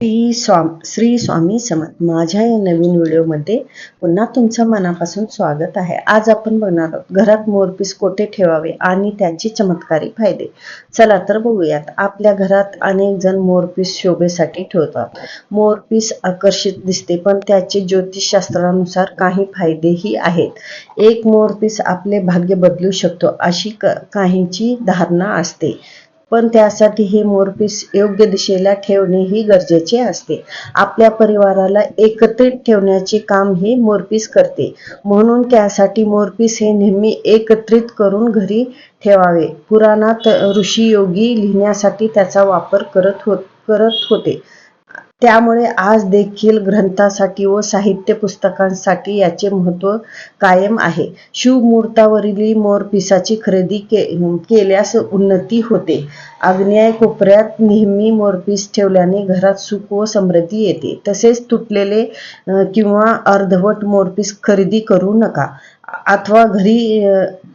श्री स्वाम श्री स्वामी समर्थ. माझ्या या नवीन व्हिडिओमध्ये पुन्हा तुमचं मनापासून स्वागत आहे. आज आपण बघणार आहोत घरात मोरपीस कोठे ठेवावे आणि त्यांचे चमत्कारी फायदे. चला तर बघूयात. आपल्या घरात अनेक जण मोरपीस शोभेसाठी ठेवतात. मोरपीस आकर्षित दिसते पण त्याचे ज्योतिषशास्त्रानुसार काही फायदेही आहेत. एक मोरपीस आपले भाग्य बदलू शकतो अशी क काहींची धारणा असते. पण त्यासाठी हे मोरपीस योग्य दिशेला ठेवणे ही गरजेचे असते. आपल्या परिवाराला एकत्रित ठेवण्याचे काम हे मोरपीस करते. म्हणून त्यासाठी मोरपीस हे नेहमी एकत्रित करून घरी ठेवावे. पुराणात ऋषी योगी लिहिण्यासाठी त्याचा वापर करत हो करत होते. त्यामुळे आज देखील ग्रंथासाठी व साहित्य पुस्तकांसाठी याचे महत्त्व कायम आहे. शिवमुहूर्तावरील मोरपिसाची खरेदी के केल्यास उन्नती होते. आग्नेय कोपऱ्यात नेहमी मोरपीस ठेवल्याने घरात सुख व समृद्धी येते. तसेच तुटलेले किंवा अर्धवट मोरपीस खरेदी करू नका. अथवा घरी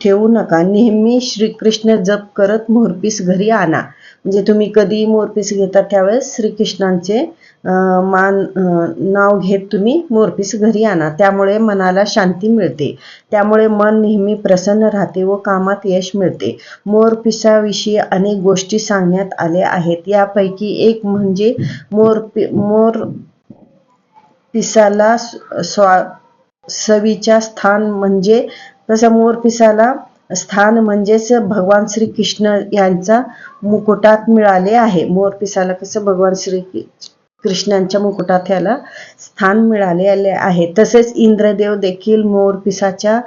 ठेवू नका. नेहमी श्रीकृष्ण जप करत मोरपीस घरी आणा. म्हणजे तुम्ही कधी मोरपीस घेता त्यावेळेस श्रीकृष्णांचे मान नाव घेत तुम्ही मोरपीस घरी आणा. त्यामुळे मनाला शांती मिळते. त्यामुळे मन नेहमी प्रसन्न राहते व कामात यश मिळते. मोरपिसाविषयी अनेक गोष्टी सांगण्यात आल्या आहेत. यापैकी एक म्हणजे मोर मोर पिसाला स्वा सवीच्या स्थान म्हणजे तसं मोरपिसाला स्थान म्हणजेच भगवान श्री कृष्ण यांचा मुकुटात मिळाले आहे. मोरपिसाला कसं भगवान श्री कृष्णांच्या मुकुटात याला स्थान मिळालेले आहे. तसेच इंद्रदेव देखील मोरपिसाच्या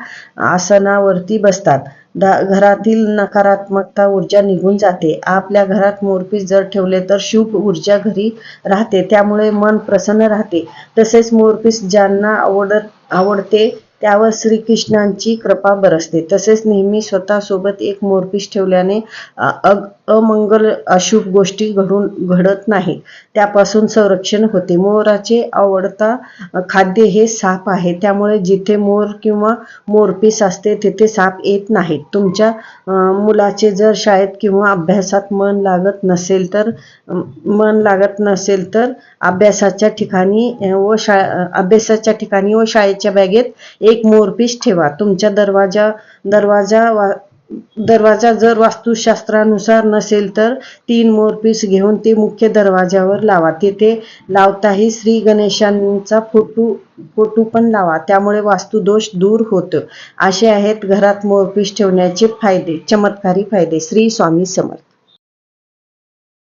आसनावरती बसतात. घरातील नकारात्मकता ऊर्जा निघून जाते. आपल्या घरात मोरपीस जर ठेवले तर शुभ ऊर्जा घरी राहते. त्यामुळे मन प्रसन्न राहते. तसेच मोरपीस ज्यांना आवडत आवडते त्यावर श्रीकृष्णांची कृपा बरसते. तसेच नेहमी स्वतःसोबत एक मोरपीस ठेवल्याने अग अमंगल अशुभ गोष्टी घडून घडत नाही. त्यापासून संरक्षण होते. मोराचे आवडता खाद्य हे साप आहे. त्यामुळे जिथे मोर किंवा मोरपीस असते तिथे साप येत नाहीत तुमच्या मुलाचे जर शाळेत किंवा अभ्यासात मन लागत नसेल तर मन लागत नसेल तर अभ्यासाच्या ठिकाणी व शा अभ्यासाच्या ठिकाणी व शाळेच्या बॅगेत एक मोरपीस ठेवा. तुमच्या दरवाजा दरवाजा वा दरवाजा जर वास्तुशास्त्रानुसार नसेल तर तीन मोरपीस घेऊन ते मुख्य दरवाज्यावर लावा. तिथे लावताही श्री गणेशांचा फोटो फोटो पण लावा. त्यामुळे वास्तुदोष दूर होतं. असे आहेत घरात मोरपीस ठेवण्याचे फायदे चमत्कारी फायदे. श्री स्वामी समर्थ.